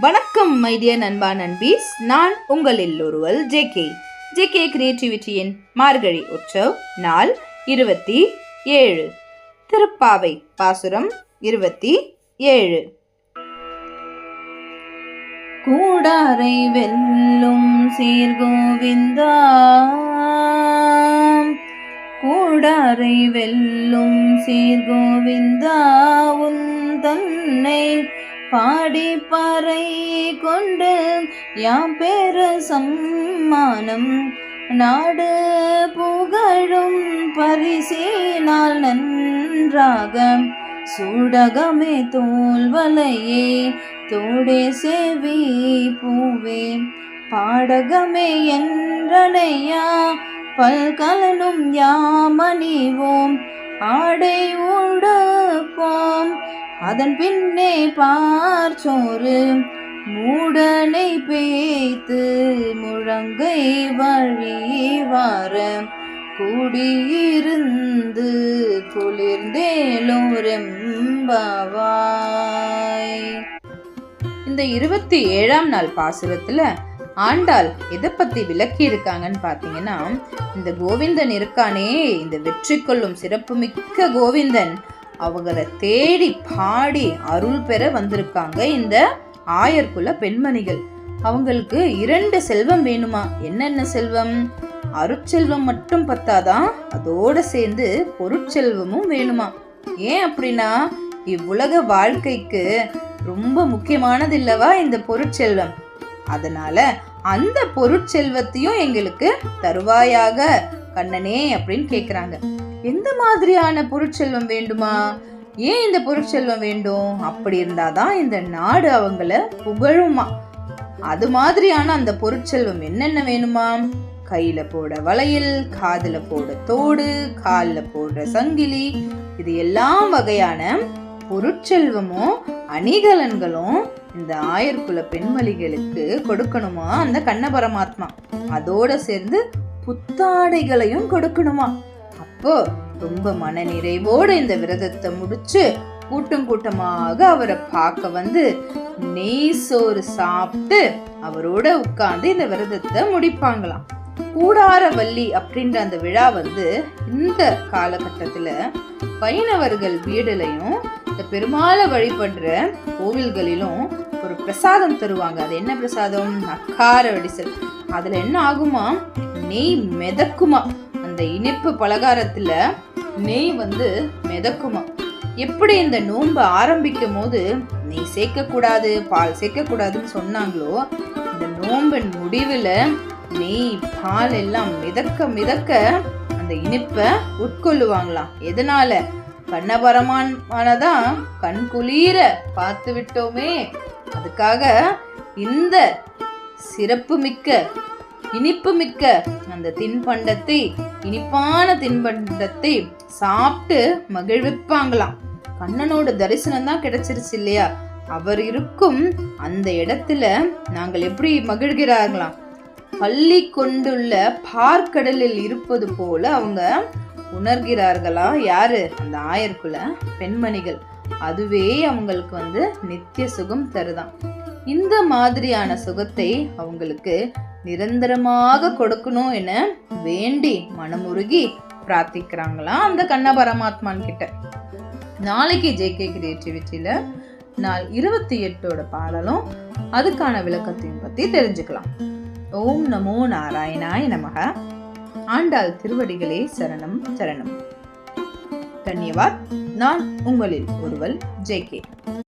வணக்கம் மைடிய நண்பா நண்பீஸ். நான் உங்களில் ஒருவல் ஜே கே கிரியேட்டிவிட்டியின் மார்கழி உற்சவ் நாள் இருபத்தி ஏழு. திருப்பாவை பாசுரம் இருபத்தி ஏழு. கூடாரை வெல்லும் சீர்கோவிந்தா. கூடாரை வெல்லும் சீர்கோவிந்தா. உன் தன்னை பாடி பாறை கொண்டு யாம் பெற சம்மானம். நாடு புகழும் பரிசினால் நன்றாக சூடகமே தோல்வலையே தோடே சேவி பூவே. பாடகமே என்றனையா பல்கலனும் யாமணிவோம் ஆடை உடுப்போம் அதன் பின்னே பார்ச்சோறு மூடனை பேய்த்து முழங்கை வழிவார கூடியிருந்து குளிர்ந்தேலோரெம்பாவாய். இந்த இருபத்தி ஏழாம் நாள் பாசுரத்தில் ஆண்டாள் எதை பற்றி விளக்கி இருக்காங்கன்னு பார்த்தீங்கன்னா இந்த கோவிந்தன் இருக்கானே இந்த வெற்றி கொள்ளும் சிறப்புமிக்க கோவிந்தன் அவங்கள தேடி பாடி அருள் பெற வந்திருக்காங்க இந்த ஆயர்குல பெண்மணிகள். அவங்களுக்கு இரண்டு செல்வம் வேணுமா? என்னென்ன செல்வம்? அருட்செல்வம் மட்டும் பத்தாதான் அதோட சேர்ந்து பொருட்செல்வமும் வேணுமா? ஏன் அப்படின்னா இவ்வுலக வாழ்க்கைக்கு ரொம்ப முக்கியமானது இல்லவா இந்த பொருட்செல்வம்? அதனால அந்த பொருட்செல்வத்தையும் எங்களுக்கு தருவாயாக. கண்ணனே அப்படின்னு கேக்குறாங்க. எந்த மாதிரியான பொருட்செல்வம் வேண்டுமா? ஏன் இந்த பொருட்செல்வம் வேண்டும்? அப்படி இருந்தாதான் இந்த நாடு அவங்கள புகழுமா? அது மாதிரியான அந்த பொருட்செல்வம் என்னென்ன வேணுமா? கையில போட வளையல் காதுல போட தோடு காலில் போடுற சங்கிலி இது எல்லாம் வகையான பொருட்செல்வமும் அணிகலன்களும் இந்த ஆயர்குல பெண்மலிகளுக்கு கொடுக்கணுமா அந்த கண்ண பரமாத்மா? அதோட சேர்ந்து புத்தாடைகளையும் கொடுக்கணுமா? அப்போ ரொம்ப மன நிறைவோடு இந்த விரதத்தை முடிச்சு கூட்டம் கூட்டமாக அவரை பார்க்க வந்து நெய் சோறு சாப்பிட்டு அவரோட உட்கார்ந்து இந்த விரதத்தை முடிப்பாங்களாம். கூடாரவல்லி அப்படின்ற அந்த விழா வந்து இந்த காலகட்டத்துல வைணவர்கள் வீடுலையும் இந்த பெருமாளை வழிபடுற கோவில்களிலும் ஒரு பிரசாதம் தருவாங்க. அது என்ன பிரசாதம்? நக்கார வடிசல். அதுல என்ன ஆகுமா நெய் மிதக்குமா? அந்த இனிப்பு பலகாரத்தில் நெய் வந்து மிதக்குமா? எப்படி இந்த நோன்பை ஆரம்பிக்கும் போது நெய் சேர்க்கக்கூடாது பால் சேர்க்கக்கூடாதுன்னு சொன்னாங்களோ இந்த நோம்பின் முடிவில் நெய் பால் எல்லாம் மிதக்க மிதக்க அந்த இனிப்பை உட்கொள்ளுவாங்களாம். எதனால? கண்ணபரமானதான் கண் குளிர பார்த்து விட்டோமே. அதுக்காக இந்த சிறப்பு மிக்க இனிப்பு மிக்க அந்த தின்பண்டத்தை இனிப்பான தின்பண்டத்தை சாப்பிட்டு மகிழ்விப்பாங்களாம். கண்ணனோட தரிசனம் தான் கிடைச்சிருச்சு இல்லையா? அவர் இருக்கும் அந்த இடத்துல நாங்கள் எப்படி மகிழ்கிறார்களாம்? பள்ளி கொண்டுள்ள பார்க்கடலில் இருப்பது போல அவங்க உணர்கிறார்களா? யாரு? அந்த ஆயர்குல பெண்மணிகள். அதுவே அவங்களுக்கு வந்து நித்திய சுகம் தருதான் இந்த மாதிரியான சுகத்தை அவங்களுக்கு நிரந்தரமாக கொடுக்கணும் என வேண்டி மனமுருகி பிரார்த்திக்கிறாங்களாம் அந்த கண்ண பரமாத்மான் கிட்ட. நாளைக்கு ஜேகே கிரியேட்டிவிட்டியில நாள் இருபத்தி எட்டோட பாடலும் அதுக்கான விளக்கத்தையும் பத்தி தெரிஞ்சுக்கலாம். ஓம் நமோ நாராயணாய நமக. ஆண்டாள் திருவடிகளே சரணம் சரணம். தன்யவாத். நான் உங்களில் ஒருவள் ஜே கே.